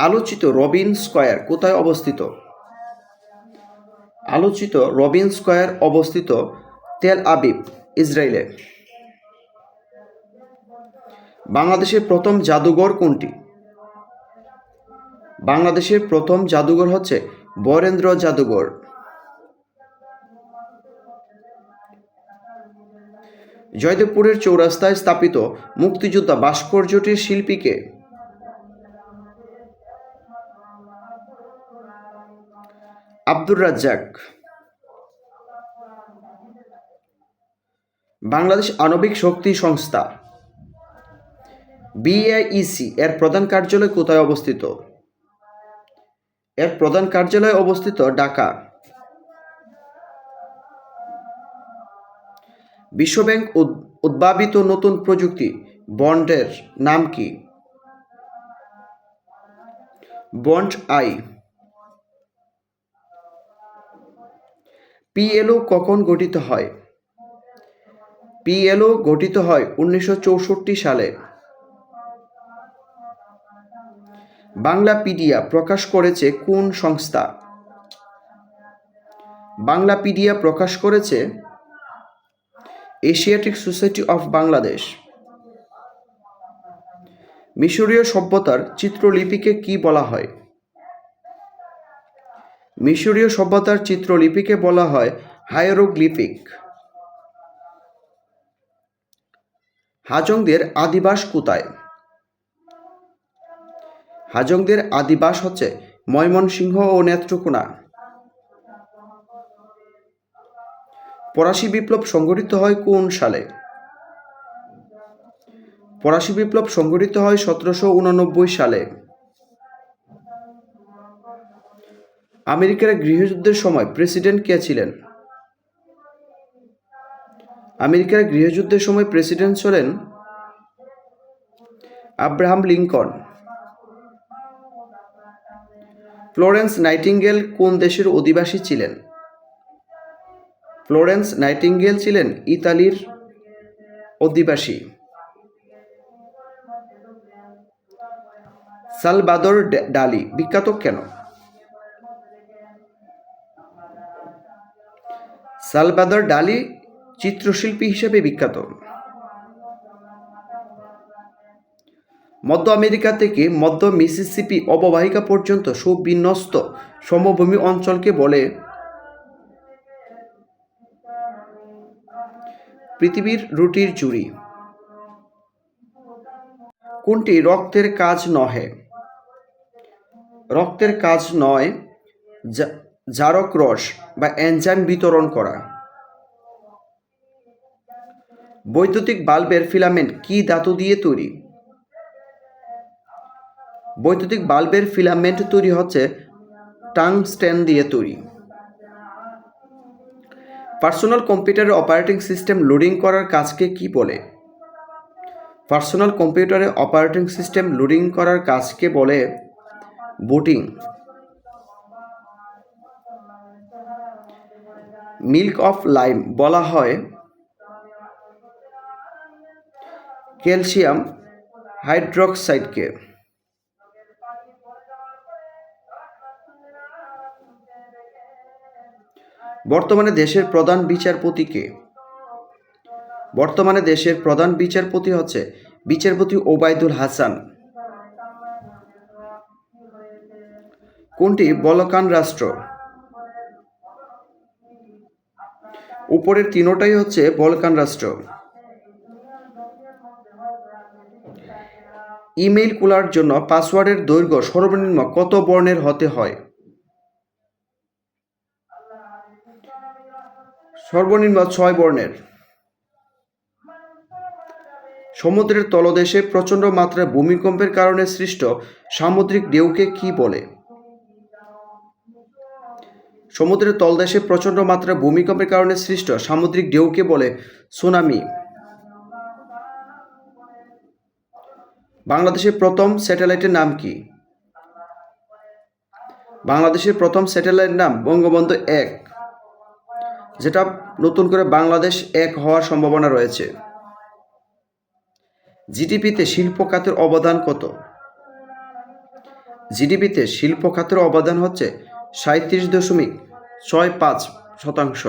আলোচিত রবিন স্কয়ার কোথায় অবস্থিত? আলোচিত রবিন স্কয়ার অবস্থিত তেল আবিব, ইসরায়েলে। বাংলাদেশের প্রথম জাদুঘর কোনটি? বাংলাদেশের প্রথম জাদুঘর হচ্ছে বরেন্দ্র জাদুঘর। জয়দেবপুরের চৌরাস্তায় স্থাপিত মুক্তিযোদ্ধা ভাস্কর্যটির শিল্পীকে আব্দুর রাজ্জাক। বাংলাদেশ আণবিক শক্তি সংস্থা। বিএইসি এর প্রধান কার্যালয় কোথায় অবস্থিত? এর প্রধান কার্যালয় অবস্থিত ঢাকা। বিশ্বব্যাংক উদ- উদ্ভাবিত নতুন প্রযুক্তি বন্ডের নাম কি? Bond I. পিএলও কখন গঠিত হয়? পিএলও গঠিত হয় উনিশশো চৌষট্টি সালে। বাংলাপিডিয়া প্রকাশ করেছে কোন সংস্থা? বাংলাপিডিয়া প্রকাশ করেছে এশিয়াটিক সোসাইটি অফ বাংলাদেশ। মিশরীয় সভ্যতার চিত্রলিপিকে কি বলা হয়? মিশরীয় সভ্যতার চিত্রলিপিকে বলা হয় হায়ারোগ্লিফিক। হাজংদের আদিবাস কোথায়? হাজংদের আদিবাস হচ্ছে ময়মনসিংহ ও নেত্রকোনা। ফরাসি বিপ্লব সংঘটিত হয় কোন সালে? ফরাসি বিপ্লব সংঘটিত হয় সতেরোশো উননব্বই সালে। আমেরিকার গৃহযুদ্ধের সময় প্রেসিডেন্ট কে ছিলেন? আমেরিকার গৃহযুদ্ধের সময় প্রেসিডেন্ট ছিলেন আব্রাহাম লিঙ্কন। ফ্লোরেন্স নাইটিঙ্গেল কোন দেশের অধিবাসী ছিলেন? ফ্লোরেন্স নাইটিঙ্গেল ছিলেন ইতালির অধিবাসী। সালবাদর ডালি বিখ্যাত কেন? সালবাদর ডালি চিত্রশিল্পী হিসেবে বিখ্যাত। মধ্য আমেরিকা থেকে মধ্য মিসিসিপি অববাহিকা পর্যন্ত সুবিন্যস্ত সমভূমি অঞ্চলকে বলে পৃথিবীর রুটির জুড়ি কোনটি রক্তের কাজ নহে? রক্তের কাজ নয় জা- জারক রস বা এনজাইম বিতরণ করা। বৈদ্যুতিক বাল্বের ফিলামেন্ট কি ধাতু দিয়ে তৈরি? বৈদ্যুতিক বাল্বের ফিলামেন্ট তৈরি হচ্ছে টাংস্টেন দিয়ে তৈরি। পার্সোনাল কম্পিউটারের অপারেটিং সিস্টেম লোডিং করার কাজকে কি বলে? পার্সোনাল কম্পিউটারে অপারেটিং সিস্টেম লোডিং করার কাজকে বলে বুটিং। মিল্ক অফ লাইম বলা হয়। ক্যালসিয়াম হাইড্রোক্সাইডকে। বর্তমানে দেশের প্রধান বিচারপতি কে? বর্তমানে দেশের প্রধান বিচারপতি হচ্ছে বিচারপতি ওবায়দুল হাসান। কোনটি? বলকান রাষ্ট্র। উপরের তিনোটাই হচ্ছে বলকান রাষ্ট্র। ইমেইল খোলার জন্য পাসওয়ার্ডের দৈর্ঘ্য সর্বনিম্ন কত বর্ণের হতে হয়? সর্বনিম্ন ছয় বর্ণের। সমুদ্রের তলদেশে প্রচণ্ড মাত্রায় ভূমিকম্পের কারণে সৃষ্ট সামুদ্রিক ঢেউকে কি বলে? সমুদ্রের তলদেশে প্রচণ্ড মাত্রায় ভূমিকম্পের কারণে সৃষ্ট সামুদ্রিক ঢেউকে বলে সুনামি। বাংলাদেশের প্রথম স্যাটেলাইটের নাম কি? বাংলাদেশের প্রথম স্যাটেলাইটের নাম বঙ্গবন্ধু এক, যেটা নতুন করে বাংলাদেশ এক হওয়ার সম্ভাবনা রয়েছে। জিডিপিতে শিল্প খাতের অবদান কত? জিডিপিতে শিল্প খাতের অবদান হচ্ছে সাঁত্রিশ দশমিক ছয় পাঁচ শতাংশ।